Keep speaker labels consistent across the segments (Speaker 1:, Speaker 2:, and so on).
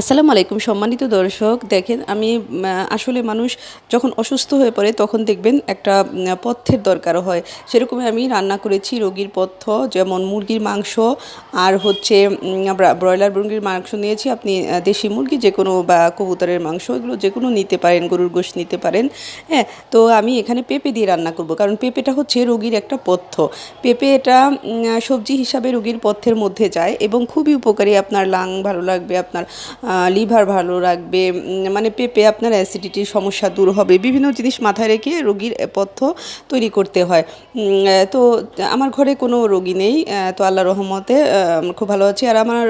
Speaker 1: আসসালামু আলাইকুম, সম্মানিত দর্শক। দেখেন, আমি আসলে মানুষ যখন অসুস্থ হয়ে পড়ে, তখন দেখবেন একটা পথ্যের দরকার হয়। সেরকমই আমি রান্না করেছি রোগীর পথ্য, যেমন মুরগির মাংস আর হচ্ছে ব্রয়লার মুরগির মাংস নিয়েছি। আপনি দেশি মুরগি যে কোনো বা কবুতরের মাংস, এগুলো যে কোনো নিতে পারেন, গরুর গোশ নিতে পারেন। হ্যাঁ তো আমি এখানে পেঁপে দিয়ে রান্না করব, কারণ পেঁপেটা হচ্ছে রোগীর একটা পথ্য। পেঁপে এটা সবজি হিসাবে রোগীর পথ্যের মধ্যে যায় এবং খুবই উপকারী। আপনার লাং ভালো লাগবে, আপনার লিভার ভালো রাখবে মানে পেঁপে আপনার অ্যাসিডিটির সমস্যা দূর হবে বিভিন্ন জিনিস মাথায় রেখে রোগীর পথ্য তৈরি করতে হয়। তো আমার ঘরে কোনো রোগী নেই তো আল্লাহ রহমতে খুব ভালো আছি। আর আমার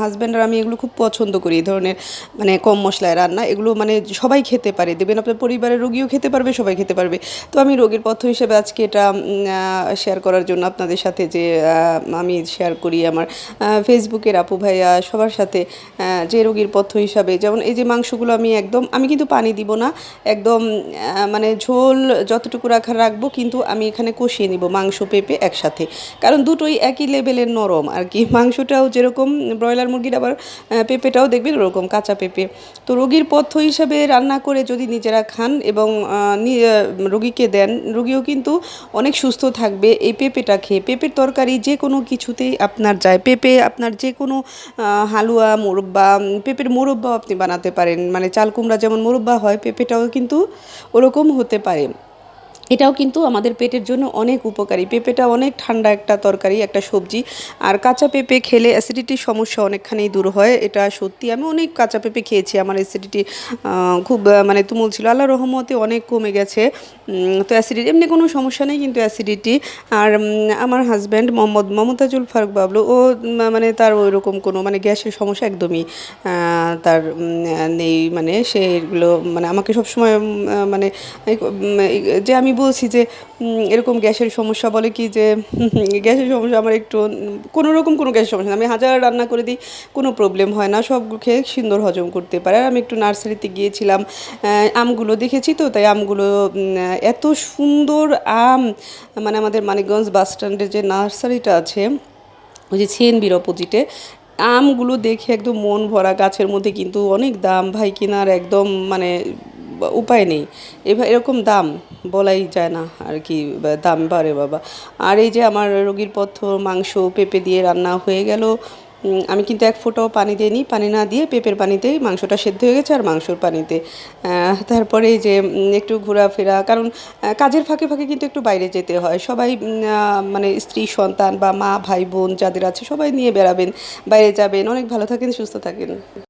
Speaker 1: হাজব্যান্ড আর আমি এগুলো খুব পছন্দ করি এই ধরনের মানে কম মশলায় রান্না এগুলো মানে সবাই খেতে পারে। দেবেন আপনার পরিবারের রোগীও খেতে পারবে সবাই খেতে পারবে। তো আমি রোগীর পথ্য হিসেবে আজকে এটা শেয়ার করার জন্য আপনাদের সাথে যে আমি শেয়ার করি আমার ফেসবুকের আপু ভাইয়া সবার সাথে আহ, যে রোগীর পথ্য হিসাবে, যেমন এই যে মাংসগুলো আমি একদম, আমি কিন্তু পানি দিব না, একদম মানে ঝোল যতটুকু রাখার রাখব কিন্তু আমি এখানে কষিয়ে নিব মাংস পেঁপে একসাথে। কারণ দুটোই একই লেভেলের নরম আর কি, মাংসটাও যেরকম, ব্রয়লার মুরগির আবার পেঁপেটাও দেখবেন ওরকম কাঁচা পেঁপে। তো রোগীর পথ্য হিসাবে রান্না করে যদি নিজেরা খান এবং রোগীকে দেন, রোগীও কিন্তু অনেক সুস্থ থাকবে এই পেঁপেটা খেয়ে। পেঁপের তরকারি যে কোনো কিছুতেই আপনার যায়, পেঁপে আপনার যে কোনো হালুয়া, মোরব্বা পেঁপের মোরব্বাও আপনি বানাতে পারেন। মানে চাল কুমড়া যেমন মোরব্বা হয়, পেঁপেটাও কিন্তু ওরকম হতে পারে। এটাও কিন্তু আমাদের পেটের জন্য অনেক উপকারী। পেঁপেটা অনেক ঠান্ডা একটা তরকারি, একটা সবজি। আর কাঁচা পেঁপে খেলে অ্যাসিডিটির সমস্যা অনেকখানি দূর হয়। এটা সত্যি, আমি অনেক কাঁচা পেঁপে খেয়েছি। আমার অ্যাসিডিটি খুব মানে তুমুল ছিল। আল্লাহ রহমতে অনেক কমে গেছে। তো অ্যাসিডিটি এমনি কোনো সমস্যা নেই কিন্তু অ্যাসিডিটি আর আমার হাজব্যান্ড মোহাম্মদ মমতাজুল ফারুক বাবলু, ও মানে তার ওই রকম কোনো মানে গ্যাসের সমস্যা একদমই তার নেই। মানে সে এগুলো মানে আমাকে সবসময় মানে যে আমি বলছি যে এরকম গ্যাসের সমস্যা বলে কি যে, গ্যাসের সমস্যা আমার একটু, কোনো রকম কোনো গ্যাসের সমস্যা আমি হাজার রান্না করে দিই, কোনো প্রবলেম হয় না। সব খেয়ে সুন্দর হজম করতে পারে। আর আমি একটু নার্সারিতে গিয়েছিলাম আমগুলো দেখেছি তো, তাই আমগুলো এত সুন্দর আম মানে আমাদের মানিকগঞ্জ বাস স্ট্যান্ডের যে নার্সারিটা আছে, ওই যে সিএনবির অপোজিটে, আমগুলো দেখে একদম মন ভরা। গাছের মধ্যে কিন্তু অনেক দাম ভাই, কেনার একদম মানে উপায় নেই। এরকম দাম বলাই যায় না আর কি দাম বাড়ে বাবা। আর এই যে আমার রোগীর পথ্য, মাংস, পেঁপে দিয়ে রান্না হয়ে গেল আমি কিন্তু এক ফোঁটাও পানি দিইনি। পানি না দিয়ে পেঁপের পানিতেই মাংসটা সেদ্ধ হয়ে গেছে আর মাংসর পানিতে। তারপরে যে একটু ঘোরাফেরা, কারণ কাজের ফাঁকে ফাঁকে কিন্তু একটু বাইরে যেতে হয়। সবাই মানে স্ত্রী, সন্তান বা মা, ভাই, বোন যাদের আছে, সবাই নিয়ে বেড়াবেন, বাইরে যাবেন। অনেক ভালো থাকেন, সুস্থ থাকেন।